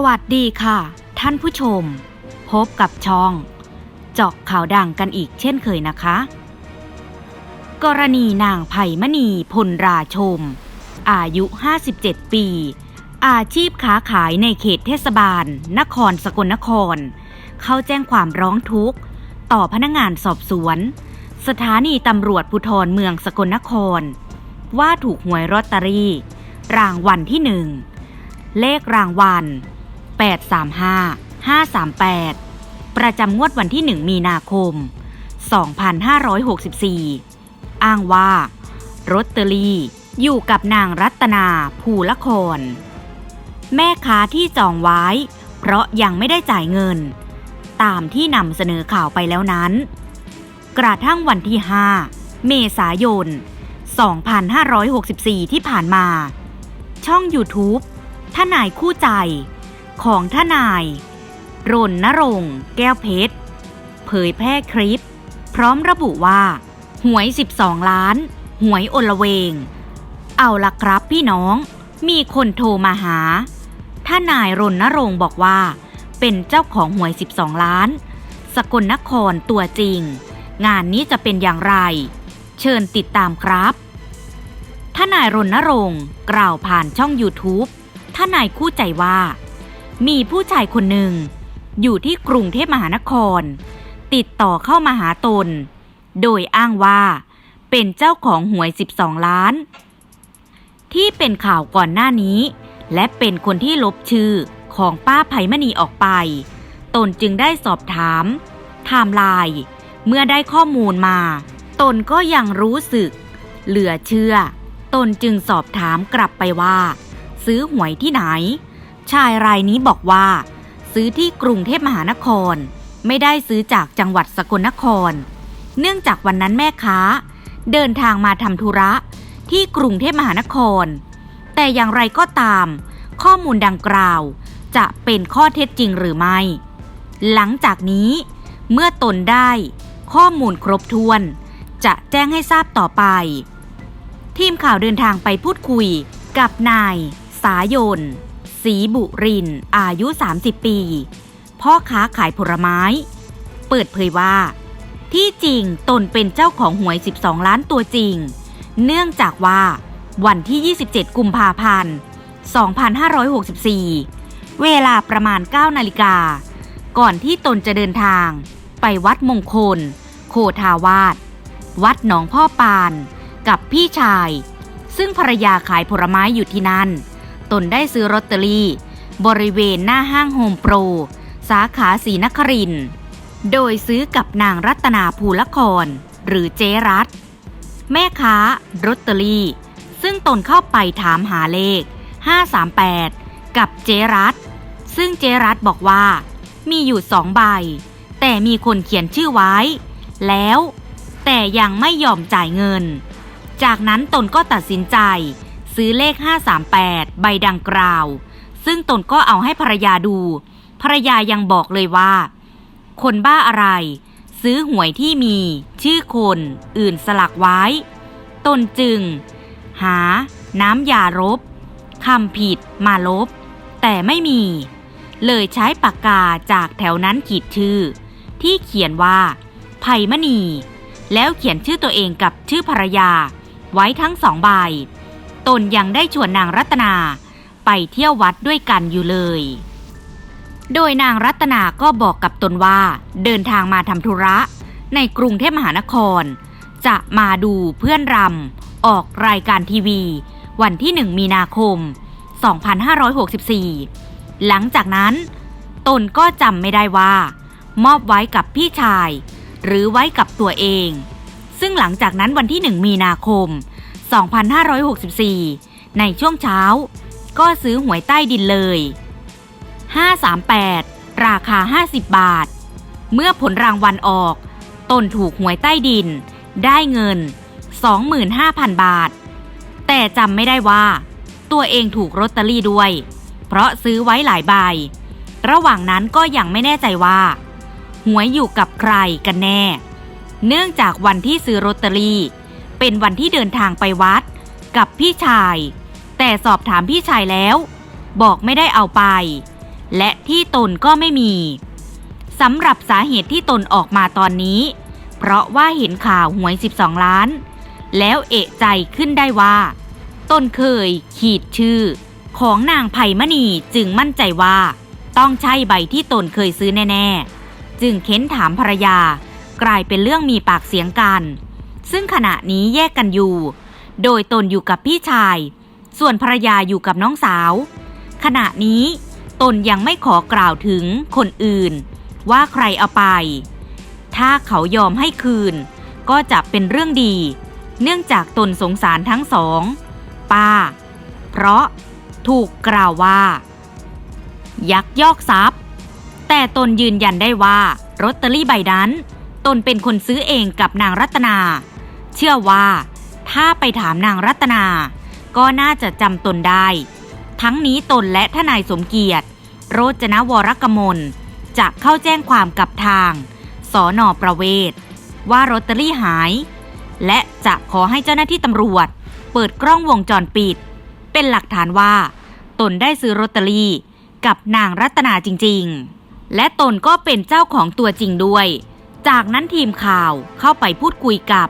สวัสดีค่ะ ท่านผู้ชม พบกับช่อง เจาะข่าวดังกันอีกเช่นเคยนะคะ กรณีนางไผ่มณีพลราชม อายุ 57 ปี อาชีพค้าขายในเขตเทศบาล นครสกลนคร เข้าแจ้งความร้องทุกข์ ต่อพนักงานสอบสวน สถานีตำรวจภูธรเมืองสกลนคร ว่าถูกหวยลอตเตอรี่ รางวัลที่หนึ่งเลขรางวัล 835 538 ประจำงวดวันที่ 1 มีนาคม 2564 อ้างว่าลอตเตอรี่อยู่กับนางรัตนาภูละคร แม่ค้าที่จองไว้ เพราะยังไม่ได้จ่ายเงิน ตามที่นำเสนอข่าวไปแล้วนั้น กระทั่งวันที่ 5 เมษายน 2564 ที่ผ่านมา ช่อง YouTube ทนายคู่ใจ ของทนาย รณรงค์แก้วเพชร เผยแพร่คลิป พร้อมระบุว่า หวย 12 ล้าน หวยอลเวง เอาละครับพี่น้อง มีคนโทรมาหาทนายรณรงค์บอกว่า เป็นเจ้าของหวย 12 ล้าน สกลนครตัวจริง งานนี้จะเป็นอย่างไร เชิญติดตามครับทนายรณรงค์กล่าวผ่านช่อง YouTube ทนายคู่ใจว่า มีผู้ชายคนหนึ่ง อยู่ที่กรุงเทพมหานคร ติดต่อเข้ามาหาตน โดยอ้างว่า เป็นเจ้าของหวย 12 ล้าน ที่เป็นข่าวก่อนหน้านี้ และเป็นคนที่ลบชื่อของป้าไพมณีออกไป ตนจึงได้สอบถามไทม์ไลน์เมื่อได้ข้อมูลมา ตนก็ยังรู้สึก เหลือเชื่อ ตนจึงสอบถามกลับไปว่า ซื้อหวยที่ไหน ชายรายนี้บอกว่า ซื้อที่กรุงเทพมหานคร ไม่ได้ซื้อจากจังหวัดสกลนคร เนื่องจากวันนั้นแม่ค้า เดินทางมาทำธุระที่กรุงเทพมหานคร แต่อย่างไรก็ตาม ข้อมูลดังกล่าว จะเป็นข้อเท็จจริงหรือไม่ หลังจากนี้ เมื่อตนได้ข้อมูลครบถ้วน จะแจ้งให้ทราบต่อไป ทีมข่าวเดินทางไปพูดคุยกับนาย สายน ศรีบุริน อายุ 30 ปี พ่อค้าขายผลไม้ เปิดเผยว่า ที่จริงตนเป็นเจ้าของหวย 12 ล้านตัวจริง เนื่องจากว่าวันที่ 27 กุมภาพันธ์ 2564 เวลาประมาณ 9 นาฬิกา ก่อนที่ตนจะเดินทาง ไปวัดมงคล โคทาวาสวัดหนองพ่อปาน กับพี่ชาย ซึ่งภรรยาขายผลไม้อยู่ที่นั่น ตนได้ซื้อลอตเตอรี่ บริเวณหน้าห้างโฮมโปร สาขาสีนคริน โดยซื้อกับนางรัตนาภูละคร หรือเจรัตแม่ค้าลอตเตอรี่ ซึ่งตนเข้าไปถามหาเลข 538 กับเจรัตซึ่งเจรัตบอกว่า มีอยู่สองใบ แต่มีคนเขียนชื่อไว้ แล้ว แต่ยังไม่ยอมจ่ายเงิน จากนั้นตนก็ตัดสินใจ ซื้อเลข 538 ใบดังกล่าว ซึ่งตนก็เอาให้ภรรยาดู ภรรยายังบอกเลยว่า คนบ้าอะไร ซื้อหวยที่มี ชื่อคน อื่นสลักไว้ ตนจึง หา น้ำยาลบคำผิดมาลบ แต่ไม่มี เลยใช้ปากกาจากแถวนั้นขีดชื่อ ที่เขียนว่าไพมณี แล้วเขียนชื่อตัวเองกับชื่อภรรยา ไว้ทั้งสองใบ ตนยังได้ชวนนางรัตนา ไปเที่ยววัดด้วยกันอยู่เลย โดยนางรัตนาก็บอกกับตนว่าเดินทางมาทำธุระ ในกรุงเทพมหานคร จะมาดูเพื่อนรำออกรายการทีวี วันที่1มีนาคม 2564 หลังจากนั้น ตนก็จำไม่ได้ว่า มอบไว้กับพี่ชาย หรือไว้กับตัวเอง ซึ่งหลังจากนั้นวันที่1มีนาคม 2564 2,564 ในช่วงเช้า ก็ซื้อหวยใต้ดินเลย 538 ราคา 50 บาท เมื่อผลรางวัลออก ตนถูกหวยใต้ดิน ได้เงิน 25,000 บาท แต่จำไม่ได้ว่า ตัวเองถูกลอตเตอรี่ด้วย เพราะซื้อไว้หลายใบ ระหว่างนั้นก็ยังไม่แน่ใจว่า หวยอยู่กับใครกันแน่ เนื่องจากวันที่ซื้อลอตเตอรี่ เป็นวันที่เดินทางไปวัด กับพี่ชาย แต่สอบถามพี่ชายแล้ว บอกไม่ได้เอาไป และที่ตนก็ไม่มีสำหรับสาเหตุที่ตนออกมาตอนนี้ เพราะว่าเห็นข่าวหวย 12 ล้าน แล้วเอะใจขึ้นได้ว่า ตนเคยขีดชื่อ ของนางไพมณีจึงมั่นใจว่า ต้องใช่ใบที่ตนเคยซื้อแน่ ๆ จึงเค้นถามภรรยากลายเป็นเรื่องมีปากเสียงกัน ซึ่งขณะนี้แยกกันอยู่ โดยตนอยู่กับพี่ชาย ส่วนภรรยาอยู่กับน้องสาว ขณะนี้ตนยังไม่ขอกล่าวถึงคนอื่น ว่าใครเอาไป ถ้าเขายอมให้คืน ก็จะเป็นเรื่องดี เนื่องจากตนสงสารทั้งสอง ป้า เพราะถูกกล่าวว่า ยักยอกทรัพย์ แต่ตนยืนยันได้ว่าลอตเตอรี่ใบนั้น ตนเป็นคนซื้อเองกับนางรัตนา เชื่อว่า ถ้าไปถามนางรัตนา ก็น่าจะจำตนได้ ทั้งนี้ตนและทนายสมเกียรติ โรจนวรกมลจะเข้าแจ้งความกับทาง สอนอประเวศ ว่าลอตเตอรี่หาย และจะขอให้เจ้าหน้าที่ตำรวจ เปิดกล้องวงจรปิด เป็นหลักฐานว่า ตนได้ซื้อลอตเตอรี่กับนางรัตนาจริง ๆ และตนก็เป็นเจ้าของตัวจริงด้วย จากนั้นทีมข่าวเข้าไปพูดคุยกับ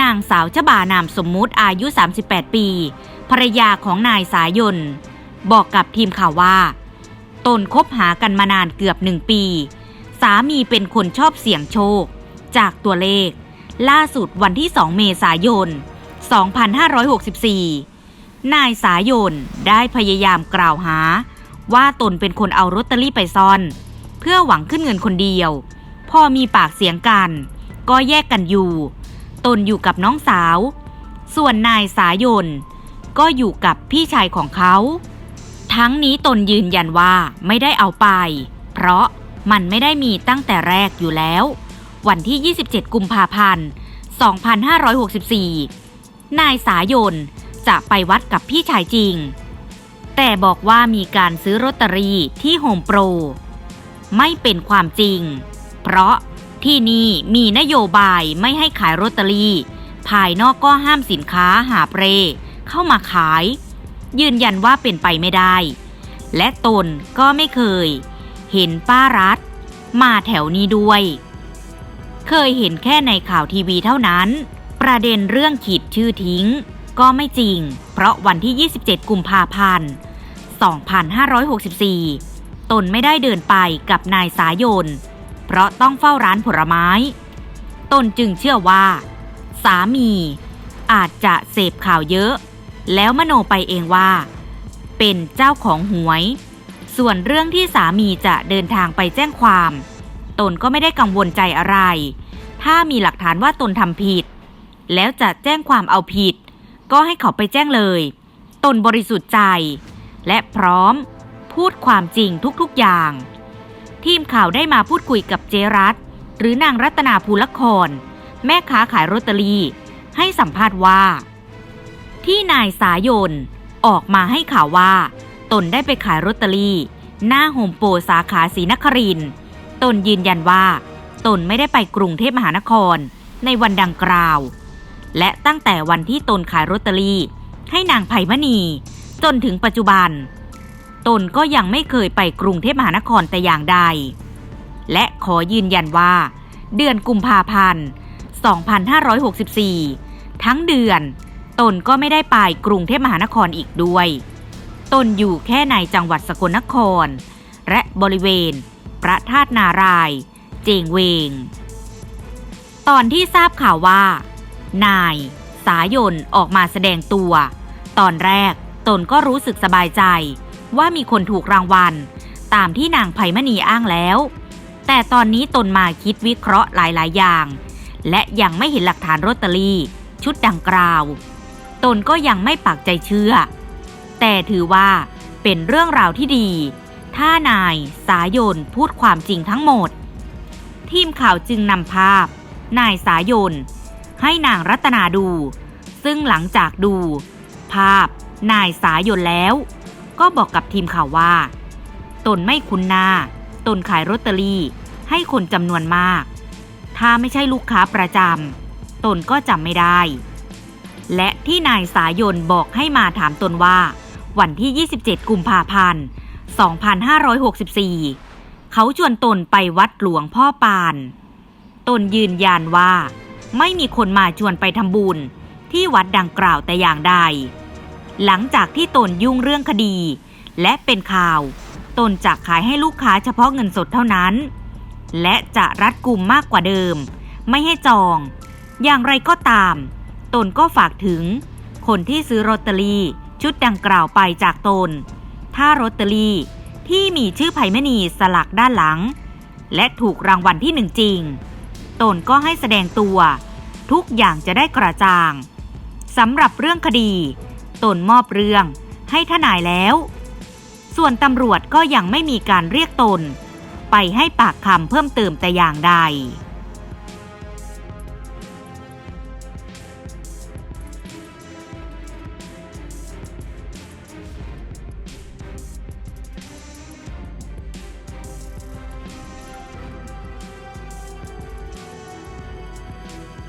นางสาวชบานามสมมุติอายุ 38 ปี ภรรยาของนายสายน บอกกับทีมข่าวว่า ตนคบหากันมานานเกือบหนึ่งปี สามีเป็นคนชอบเสี่ยงโชค จากตัวเลข ล่าสุดวันที่ 2 เมษายน 2564 นายสายนได้พยายามกล่าวหา ว่าตนเป็นคนเอาลอตเตอรี่ไปซ่อน เพื่อหวังขึ้นเงินคนเดียว พอมีปากเสียงกัน ก็แยกกันอยู่ ตนอยู่กับน้องสาว ส่วนนายสายนก็อยู่กับพี่ชายของเขา ทั้งนี้ตนยืนยันว่าไม่ได้เอาไป เพราะมันไม่ได้มีตั้งแต่แรกอยู่แล้ว วันที่ 27 กุมภาพันธ์ 2564 นายสายนจะไปวัดกับพี่ชายจริง แต่บอกว่ามีการซื้อลอตตอรีที่โฮมโปร ไม่เป็นความจริง เพราะ ที่นี่มีนโยบายไม่ให้ขายลอตารี่ ภายนอกก็ห้ามสินค้าหาเปร เข้ามาขาย ยืนยันว่าเป็นไปไม่ได้ และตนก็ไม่เคย เห็นป้ารัฐ มาแถวนี้ด้วย เคยเห็นแค่ในข่าวทีวีเท่านั้น ประเด็นเรื่องขีดชื่อทิ้ง ก็ไม่จริง เพราะวันที่ 27 กุมภาพันธ์ 2564 ตนไม่ได้เดินไปกับนายสายน เพราะต้องเฝ้าร้านผลไม้ ตนจึงเชื่อว่า สามีอาจจะเสพข่าวเยอะ แล้วมโนไปเองว่า เป็นเจ้าของหวย ส่วนเรื่องที่สามีจะเดินทางไปแจ้งความ ตนก็ไม่ได้กังวลใจอะไร ถ้ามีหลักฐานว่าตนทำผิด แล้วจะแจ้งความเอาผิด ก็ให้เขาไปแจ้งเลย ตนบริสุทธิ์ใจ และพร้อมพูดความจริงทุกๆอย่าง ทีมข่าวได้มาพูดคุยกับเจรัตหรือนางรัตนาภูลคร แม่ค้าขายลอตเตอรี่ให้สัมภาษณ์ว่า ที่นายสายนออกมาให้ข่าวว่า ตนได้ไปขายลอตเตอรี่หน้าโฮมโปรสาขาศรีนครินตนยืนยันว่า ตนไม่ได้ไปกรุงเทพมหานครในวันดังกล่าว และตั้งแต่วันที่ตนขายลอตเตอรี่ให้นางไพมณี จนถึงปัจจุบัน ตนก็ยังไม่เคยไปกรุงเทพมหานครแต่อย่างใด และขอยืนยันว่า เดือนกุมภาพันธ์ 2564 ทั้งเดือน ตนก็ไม่ได้ไปกรุงเทพมหานครอีกด้วย ตนอยู่แค่ในจังหวัดสกลนคร และบริเวณ พระธาตุนารายณ์เจงเวง ตอนที่ทราบข่าวว่า นายสายนออกมาแสดงตัว ตอนแรกตนก็รู้สึกสบายใจ ว่ามีคนถูกรางวัล ตามที่นางไพมณีอ้างแล้ว แต่ตอนนี้ตนมาคิดวิเคราะห์หลาย ๆ อย่าง และยังไม่เห็นหลักฐานลอตเตอรี่ ชุดดังกล่าว ตนก็ยังไม่ปักใจเชื่อ แต่ถือว่าเป็นเรื่องราวที่ดี ถ้านายสายนพูดความจริงทั้งหมด ทีมข่าวจึงนำภาพ นายสายนให้นางรัตนาดู ซึ่งหลังจากดู ภาพนายสายนแล้ว ก็บอกกับทีมข่าวว่า ตนไม่คุ้นหน้า ตนขายลอตเตอรี่ ให้คนจำนวนมาก ถ้าไม่ใช่ลูกค้าประจำตนก็จำไม่ได้ และที่นายสายนบอกให้มาถามตนว่า วันที่ 27 กุมภาพันธ์ 2564 เขาชวนตนไปวัดหลวงพ่อปาน ตนยืนยันว่า ไม่มีคนมาชวนไปทำบุญที่วัดดังกล่าวแต่อย่างใด หลังจากที่ตนยุ่งเรื่องคดี และเป็นข่าว ตนจะขายให้ลูกค้าเฉพาะเงินสดเท่านั้น และจะรัดกุมมากกว่าเดิม ไม่ให้จอง อย่างไรก็ตาม ตนก็ฝากถึง คนที่ซื้อลอตเตอรี่ชุดดังกล่าวไปจากตน ถ้าโรตเตอรี่ที่มีชื่อไผ่มณีสลักด้านหลัง และถูกรางวัลที่หนึ่งจริง ตนก็ให้แสดงตัว ทุกอย่างจะได้กระจ่างสำหรับเรื่องคดี ตนมอบเรื่อง ให้ทนายแล้ว ส่วนตำรวจก็ยังไม่มีการเรียกตน ไปให้ปากคำเพิ่มเติมแต่อย่างใด